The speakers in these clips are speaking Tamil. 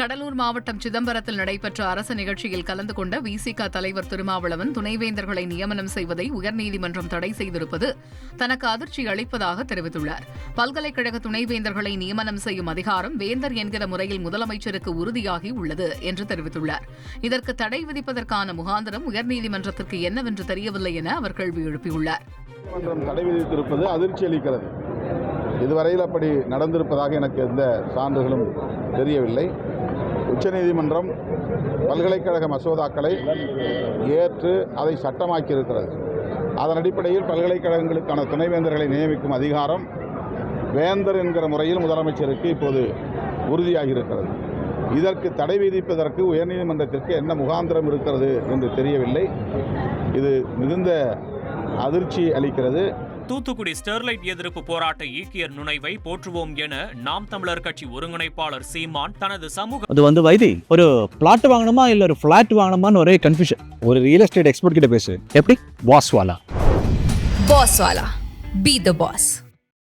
கடலூர் மாவட்டம் சிதம்பரத்தில் நடைபெற்ற அரசு நிகழ்ச்சியில் கலந்து கொண்ட விசிக தலைவர் திருமாவளவன் துணைவேந்தர்களை நியமனம் செய்வதை உயர்நீதிமன்றம் தடை செய்திருப்பது தனக்கு அதிர்ச்சி அளிப்பதாக தெரிவித்துள்ளார். பல்கலைக்கழக துணைவேந்தர்களை நியமனம் செய்யும் அதிகாரம் வேந்தர் என்கிற முறையில் முதலமைச்சருக்கு உறுதியாகி உள்ளது என்று தெரிவித்துள்ளார். இதற்கு தடை விதிப்பதற்கான முகாந்திரம் உயர்நீதிமன்றத்திற்கு என்னவென்று தெரியவில்லை என அவர் கேள்வி எழுப்பியுள்ளார். தடை விதித்திருப்பது அதிர்ச்சி அளிக்கிறது. இதுவரையில் அப்படி நடந்திருப்பதாக எனக்கு எந்த சான்றுகளும் தெரியவில்லை. உச்சநீதிமன்றம் பல்கலைக்கழக மசோதாக்களை ஏற்று அதை சட்டமாக்கி இருக்கிறது அதன் அடிப்படையில் பல்கலைக்கழகங்களுக்கான துணைவேந்தர்களை நியமிக்கும் அதிகாரம் வேந்தர் என்கிற முறையில் முதலமைச்சருக்கு இப்போது உறுதியாகி இருக்கிறது இதற்கு தடை விதிப்பதற்கு உயர்நீதிமன்றத்திற்கு என்ன முகாந்திரம் இருக்கிறது என்று தெரியவில்லை. இது மிகுந்த அதிர்ச்சி அளிக்கிறது. தூத்துக்குடி ஸ்டெர்லைட் எதிர்ப்பு போராட்ட ஈக்கியர் நுழைவை போற்றுவோம் என நாம் தமிழர் கட்சி ஒருங்கிணைப்பாளர் சீமான் தனது சமூக அது வந்து வைதி ஒரு பிளாட் வாங்கணுமா இல்ல ஒரு ஃபிளாட் வாங்கணுமான்னு ஒரே கன்ஃபியூஷன் ஒரு ரியல் எஸ்டேட் எக்ஸ்பர்ட் கிட்ட பேசு. எப்படி? வாஸ்வாலா Boss Wala. Be the boss.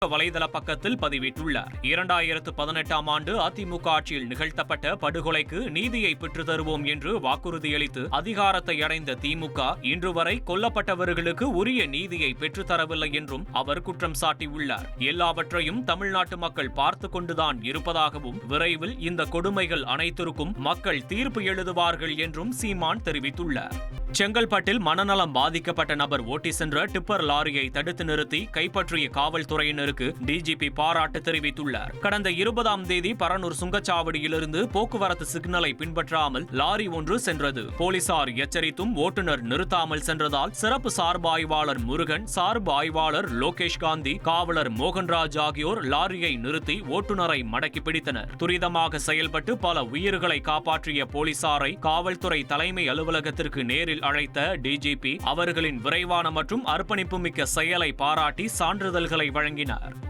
வலைதள பக்கத்தில் பதிவிட்டுள்ளார். இரண்டாயிரத்து பதினெட்டாம் ஆண்டு அதிமுக ஆட்சியில் நிகழ்த்தப்பட்ட படுகொலைக்கு நீதியை பெற்றுத் தருவோம் என்று வாக்குறுதியளித்து அதிகாரத்தை அடைந்த திமுக இன்று வரை கொல்லப்பட்டவர்களுக்கு உரிய நீதியை பெற்றுத்தரவில்லை என்றும் அவர் குற்றம் சாட்டியுள்ளார். எல்லாவற்றையும் தமிழ்நாட்டு மக்கள் பார்த்து கொண்டுதான் இருப்பதாகவும் விரைவில் இந்த கொடுமைகள் அனைத்திற்கும் மக்கள் தீர்ப்பு எழுதுவார்கள் என்றும் சீமான் தெரிவித்துள்ளார். செங்கல்பட்டில் மனநலம் பாதிக்கப்பட்ட நபர் ஓட்டி சென்ற டிப்பர் லாரியை தடுத்து நிறுத்தி கைப்பற்றிய காவல்துறையினருக்கு டிஜிபி பாராட்டு தெரிவித்துள்ளார். கடந்த இருபதாம் தேதி பரனூர் சுங்கச்சாவடியிலிருந்து போக்குவரத்து சிக்னலை பின்பற்றாமல் லாரி ஒன்று சென்றது. போலீசார் எச்சரித்தும் ஓட்டுநர் நிறுத்தாமல் சென்றதால் சிறப்பு சார்பு ஆய்வாளர் முருகன் சார்பு ஆய்வாளர் லோகேஷ் காந்தி காவலர் மோகன்ராஜ் ஆகியோர் லாரியை நிறுத்தி ஓட்டுநரை மடக்கி பிடித்தனர். துரிதமாக செயல்பட்டு பல உயிர்களை காப்பாற்றிய போலீசாரை காவல்துறை தலைமை அலுவலகத்திற்கு நேரில் அழைத்த டிஜிபி அவர்களின் விரைவான மற்றும் அர்ப்பணிப்புமிக்க செயலை பாராட்டி சான்றிதழ்களை வழங்கினார். hablar.